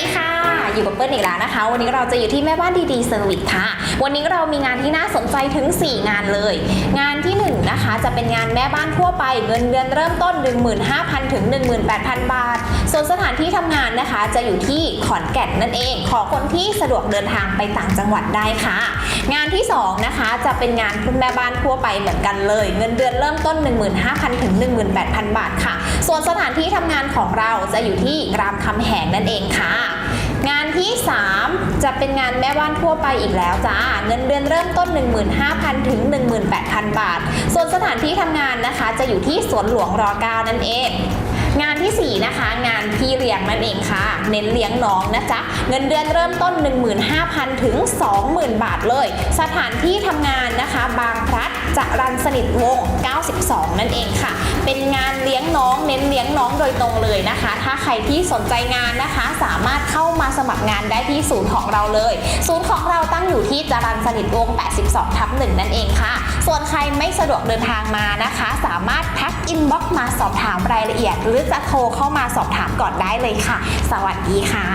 ดีค่ะ อยู่กับเปิ้ลอีกแล้วนะคะ วันนี้เราจะอยู่ที่แม่บ้านดีๆเซอร์วิสค่ะ วันนี้เรามีงานที่น่าสนใจถึง 4 งานเลย งานที่1นนะคะจะเป็นงานแม่บ้านทั่วไปเงินเดือนเริ่มต้น 15,000 ถึง 18,000 บาท ส่วนสถานที่ทำงานนะคะจะอยู่ที่ขอนแก่นนั่นเอง ขอคนที่สะดวกเดินทางไปต่างจังหวัดได้ค่ะ งานที่2นะคะจะเป็นงานแม่บ้านทั่วไปเหมือนกันเลย เงินเดือนเริ่มต้น 15,000 ถึง 18,000 บาทค่ะ ส่วนสถานที่ทำงานของเราจะอยู่ที่รามคำแหงนั่นเองค่ะ จะเป็นงานแม่บ้านทั่วไปอีกแล้วจ้าเงินเดือนเริ่มต้น 15,000 ถึง 18,000 บาท ส่วนสถานที่ทำงานนะคะ จะอยู่ที่สวนหลวงรอ9นั่นเองงานทีสี่ 4 นะคะ งานพี่เลี้ยงนั่นเองค่ะ เน้นเลี้ยงน้องนะจ๊ะ เงินเดือนเริ่มต้น 15,000 ถึง 20,000 บาทเลย สถานที่ทำงานนะคะ บางพลัดจะรันสนิทวง 92 นั่นเองค่ะ เป็นงานเลี้ยงน้อง เน้นเลี้ยงน้องโดยตรงเลยนะคะ ถ้าใครที่สนใจงานนะคะสา สมัครงานได้ที่ศูนย์ของเราเลย ศูนย์ของเราตั้งอยู่ที่จรัญสนิทวง 82 ทับ1นั่นเองค่ะ ส่วนใครไม่สะดวกเดินทางมานะคะ สามารถทักอินบ็อกซ์มาสอบถามรายละเอียด หรือจะโทรเข้ามาสอบถามก่อนได้เลยค่ะ สวัสดีค่ะ